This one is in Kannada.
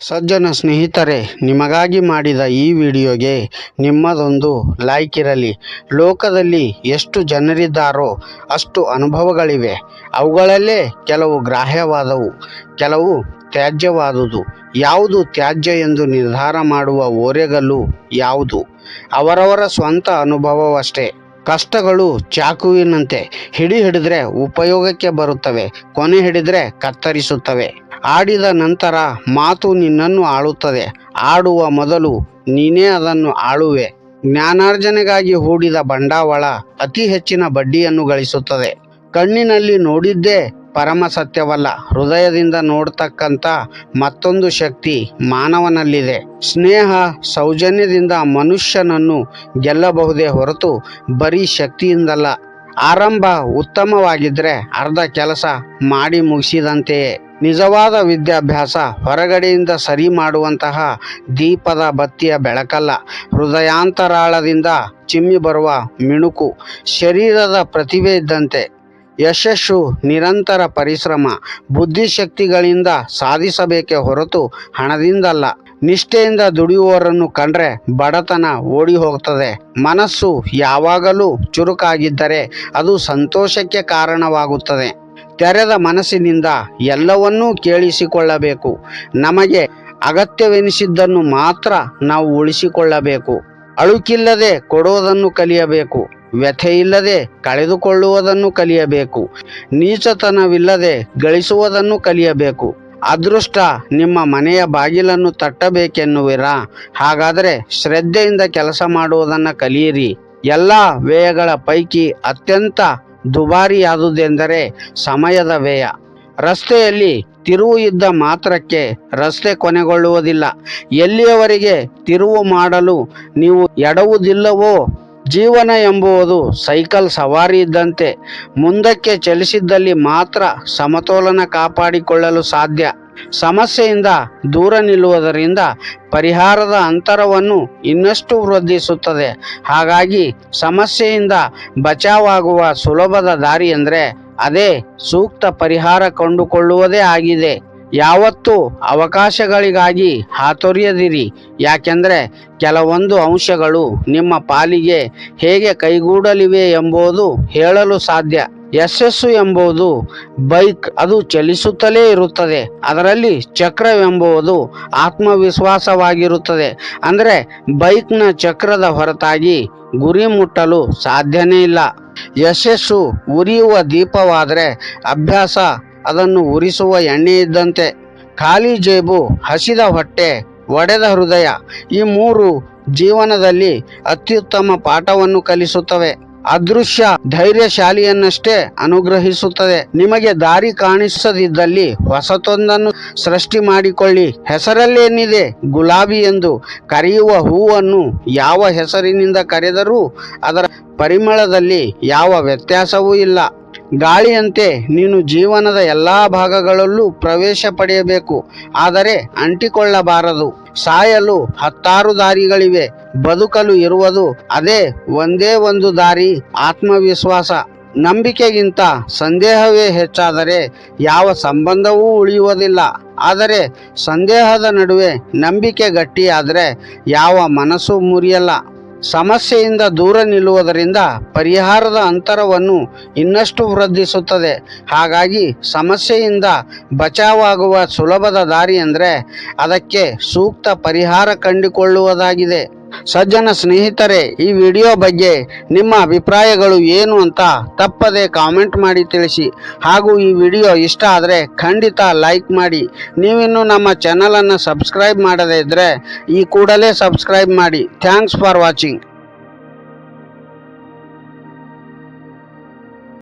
ಸಜ್ಜನ ಸ್ನೇಹಿತರೆ, ನಿಮಗಾಗಿ ಮಾಡಿದ ಈ ವಿಡಿಯೋಗೆ ನಿಮ್ಮದೊಂದು ಲೈಕ್ ಇರಲಿ. ಲೋಕದಲ್ಲಿ ಎಷ್ಟು ಜನರಿದ್ದಾರೋ ಅಷ್ಟು ಅನುಭವಗಳಿವೆ. ಅವುಗಳಲ್ಲೇ ಕೆಲವು ಗ್ರಾಹ್ಯವಾದವು, ಕೆಲವು ತ್ಯಾಜ್ಯವಾದುದು. ಯಾವುದು ತ್ಯಾಜ್ಯ ಎಂದು ನಿರ್ಧಾರ ಮಾಡುವ ಓರೆಗಲ್ಲು ಯಾವುದು? ಅವರವರ ಸ್ವಂತ ಅನುಭವವಷ್ಟೇ. ಕಷ್ಟಗಳು ಚಾಕುವಿನಂತೆ ಹಿಡಿ ಹಿಡಿದ್ರೆ ಉಪಯೋಗಕ್ಕೆ ಬರುತ್ತವೆ, ಕೊನೆ ಹಿಡಿದ್ರೆ ಕತ್ತರಿಸುತ್ತವೆ. ಆಡಿದ ನಂತರ ಮಾತು ನಿನ್ನನ್ನು ಆಳುತ್ತದೆ, ಆಡುವ ಮೊದಲು ನೀನೇ ಅದನ್ನು ಆಳುವೆ. ಜ್ಞಾನಾರ್ಜನೆಗಾಗಿ ಹೂಡಿದ ಬಂಡವಾಳ ಅತಿ ಹೆಚ್ಚಿನ ಬಡ್ಡಿಯನ್ನು ಗಳಿಸುತ್ತದೆ. ಕಣ್ಣಿನಲ್ಲಿ ನೋಡಿದ್ದೇ ಪರಮ ಸತ್ಯವಲ್ಲ. ಹೃದಯದಿಂದ ನೋಡ್ತಕ್ಕಂಥ ಮತ್ತೊಂದು ಶಕ್ತಿ ಮಾನವನಲ್ಲಿದೆ. ಸ್ನೇಹ, ಸೌಜನ್ಯದಿಂದ ಮನುಷ್ಯನನ್ನು ಗೆಲ್ಲಬಹುದೇ ಹೊರತು ಬರೀ ಶಕ್ತಿಯಿಂದಲ್ಲ. ಆರಂಭ ಉತ್ತಮವಾಗಿದ್ದರೆ ಅರ್ಧ ಕೆಲಸ ಮಾಡಿ ಮುಗಿಸಿದಂತೆಯೇ. ನಿಜವಾದ ವಿದ್ಯಾಭ್ಯಾಸ ಹೊರಗಡೆಯಿಂದ ಸರಿ ಮಾಡುವಂತಹ ದೀಪದ ಬತ್ತಿಯ ಬೆಳಕಲ್ಲ. ಹೃದಯಾಂತರಾಳದಿಂದ ಚಿಮ್ಮಿ ಬರುವ ಮಿಣುಕು, ಶರೀರದ ಪ್ರತಿಭೆ ಇದ್ದಂತೆ. ಯಶಸ್ಸು, ನಿರಂತರ ಪರಿಶ್ರಮ, ಬುದ್ಧಿಶಕ್ತಿಗಳಿಂದ ಸಾಧಿಸಬೇಕೇ ಹೊರತು ಹಣದಿಂದಲ್ಲ. ನಿಷ್ಠೆಯಿಂದ ದುಡಿಯುವವರನ್ನು ಕಂಡ್ರೆ ಬಡತನ ಓಡಿ ಹೋಗ್ತದೆ ಮನಸ್ಸು ಯಾವಾಗಲೂ ಚುರುಕಾಗಿದ್ದರೆ ಅದು ಸಂತೋಷಕ್ಕೆ ಕಾರಣವಾಗುತ್ತದೆ. ತೆರೆದ ಮನಸ್ಸಿನಿಂದ ಎಲ್ಲವನ್ನೂ ಕೇಳಿಸಿಕೊಳ್ಳಬೇಕು. ನಮಗೆ ಅಗತ್ಯವೆನಿಸಿದ್ದನ್ನು ಮಾತ್ರ ನಾವು ಉಳಿಸಿಕೊಳ್ಳಬೇಕು. ಅಳುಕಿಲ್ಲದೆ ಕೊಡುವುದನ್ನು ಕಲಿಯಬೇಕು. ವ್ಯಥೆಯಿಲ್ಲದೆ ಕಳೆದುಕೊಳ್ಳುವುದನ್ನು ಕಲಿಯಬೇಕು. ನೀಚತನವಿಲ್ಲದೆ ಗಳಿಸುವುದನ್ನು ಕಲಿಯಬೇಕು. ಅದೃಷ್ಟ ನಿಮ್ಮ ಮನೆಯ ಬಾಗಿಲನ್ನು ತಟ್ಟಬೇಕೆನ್ನುವಿರಾ? ಹಾಗಾದರೆ ಶ್ರದ್ಧೆಯಿಂದ ಕೆಲಸ ಮಾಡುವುದನ್ನು ಕಲಿಯಿರಿ. ಎಲ್ಲ ವ್ಯಯಗಳ ಪೈಕಿ ಅತ್ಯಂತ ದುಬಾರಿಯಾದುದೆಂದರೆ ಸಮಯದ ವ್ಯಯ. ರಸ್ತೆಯಲ್ಲಿ ತಿರುವು ಇದ್ದ ಮಾತ್ರಕ್ಕೆ ರಸ್ತೆ ಕೊನೆಗೊಳ್ಳುವುದಿಲ್ಲ. ಎಲ್ಲಿಯವರೆಗೆ ತಿರುವು ಮಾಡಲು ನೀವು ಎಡವುವುದಿಲ್ಲವೋ ಜೀವನ ಎಂಬುವುದು ಸೈಕಲ್ ಸವಾರಿ ಇದ್ದಂತೆ ಮುಂದಕ್ಕೆ ಚಲಿಸಿದ್ದಲ್ಲಿ ಮಾತ್ರ ಸಮತೋಲನ ಕಾಪಾಡಿಕೊಳ್ಳಲು ಸಾಧ್ಯ. ಸಮಸ್ಯೆಯಿಂದ ದೂರ ನಿಲ್ಲುವುದರಿಂದ ಪರಿಹಾರದ ಅಂತರವನ್ನು ಇನ್ನಷ್ಟು ವೃದ್ಧಿಸುತ್ತದೆ. ಹಾಗಾಗಿ ಸಮಸ್ಯೆಯಿಂದ ಬಚಾವಾಗುವ ಸುಲಭದ ದಾರಿ ಅಂದರೆ ಅದೇ ಸೂಕ್ತ ಪರಿಹಾರ ಕಂಡುಕೊಳ್ಳುವುದೇ ಆಗಿದೆ. ಯಾವತ್ತೂ ಅವಕಾಶಗಳಿಗಾಗಿ ಹಾತೊರೆಯದಿರಿ. ಯಾಕೆಂದರೆ ಕೆಲವೊಂದು ಅಂಶಗಳು ನಿಮ್ಮ ಪಾಲಿಗೆ ಹೇಗೆ ಕೈಗೂಡಲಿವೆ ಎಂಬುದು ಹೇಳಲು ಸಾಧ್ಯ. ಯಶಸ್ಸು ಎಂಬುದು ಬೈಕ್ ಅದು ಚಲಿಸುತ್ತಲೇ ಇರುತ್ತದೆ. ಅದರಲ್ಲಿ ಚಕ್ರವೆಂಬುದು ಆತ್ಮವಿಶ್ವಾಸವಾಗಿರುತ್ತದೆ. ಅಂದರೆ ಬೈಕ್ನ ಚಕ್ರದ ಹೊರತಾಗಿ ಗುರಿ ಮುಟ್ಟಲು ಸಾಧ್ಯನೇ ಇಲ್ಲ. ಯಶಸ್ಸು ಉರಿಯುವ ದೀಪವಾದರೆ ಅಭ್ಯಾಸ ಅದನ್ನು ಉರಿಸುವ ಎಣ್ಣೆ ಇದ್ದಂತೆ ಖಾಲಿ ಜೇಬು, ಹಸಿದ ಹೊಟ್ಟೆ, ಒಡೆದ ಹೃದಯ ಈ ಮೂರು ಜೀವನದಲ್ಲಿ ಅತ್ಯುತ್ತಮ ಪಾಠವನ್ನು ಕಲಿಸುತ್ತವೆ. ಅದೃಶ್ಯ ಧೈರ್ಯಶಾಲಿಯನ್ನಷ್ಟೇ ಅನುಗ್ರಹಿಸುತ್ತದೆ. ನಿಮಗೆ ದಾರಿ ಕಾಣಿಸದಿದ್ದಲ್ಲಿ ಹೊಸತೊಂದನ್ನು ಸೃಷ್ಟಿ ಮಾಡಿಕೊಳ್ಳಿ. ಹೆಸರಲ್ಲೇನಿದೆ ಗುಲಾಬಿ ಎಂದು. ಕರೆಯುವ ಹೂವನ್ನು ಯಾವ ಹೆಸರಿನಿಂದ ಕರೆದರೂ ಅದರ ಪರಿಮಳದಲ್ಲಿ ಯಾವ ವ್ಯತ್ಯಾಸವೂ ಇಲ್ಲ. ಗಾಳಿಯಂತೆ ನೀನು ಜೀವನದ ಎಲ್ಲ ಭಾಗಗಳಲ್ಲೂ ಪ್ರವೇಶ ಪಡೆಯಬೇಕು. ಆದರೆ ಅಂಟಿಕೊಳ್ಳಬಾರದು. ಸಾಯಲು ಹತ್ತಾರು ದಾರಿಗಳಿವೆ. ಬದುಕಲು ಇರುವುದು ಅದೇ ಒಂದೇ ಒಂದು ದಾರಿ, ಆತ್ಮವಿಶ್ವಾಸ. ನಂಬಿಕೆಗಿಂತ ಸಂದೇಹವೇ ಹೆಚ್ಚಾದರೆ ಯಾವ ಸಂಬಂಧವೂ ಉಳಿಯುವುದಿಲ್ಲ. ಆದರೆ ಸಂದೇಹದ ನಡುವೆ ನಂಬಿಕೆ ಗಟ್ಟಿಯಾದರೆ ಯಾವ ಮನಸ್ಸು ಮುರಿಯಲ್ಲ. ಸಮಸ್ಯೆಯಿಂದ ದೂರ ನಿಲ್ಲುವುದರಿಂದ ಪರಿಹಾರದ ಅಂತರವನ್ನು ಇನ್ನಷ್ಟು ವೃದ್ಧಿಸುತ್ತದೆ. ಹಾಗಾಗಿ ಸಮಸ್ಯೆಯಿಂದ ಬಚಾವಾಗುವ ಸುಲಭದ ದಾರಿ ಅಂದರೆ ಅದಕ್ಕೆ ಸೂಕ್ತ ಪರಿಹಾರ ಕಂಡುಕೊಳ್ಳುವುದಾಗಿದೆ. ಸಜ್ಜನ ಸ್ನೇಹಿತರೆ, ಈ ವಿಡಿಯೋ ಬಗ್ಗೆ ನಿಮ್ಮ ಅಭಿಪ್ರಾಯಗಳು ಏನು ಅಂತ ತಪ್ಪದೆ ಕಾಮೆಂಟ್ ಮಾಡಿ ತಿಳಿಸಿ. ಹಾಗೂ ಈ ವಿಡಿಯೋ ಇಷ್ಟ ಆದರೆ ಖಂಡಿತ ಲೈಕ್ ಮಾಡಿ. ನೀವಿನ್ನು ನಮ್ಮ ಚಾನಲನ್ನು ಸಬ್ಸ್ಕ್ರೈಬ್ ಮಾಡದೇ ಇದ್ದರೆ ಈ ಕೂಡಲೇ ಸಬ್ಸ್ಕ್ರೈಬ್ ಮಾಡಿ. Thanks for watching.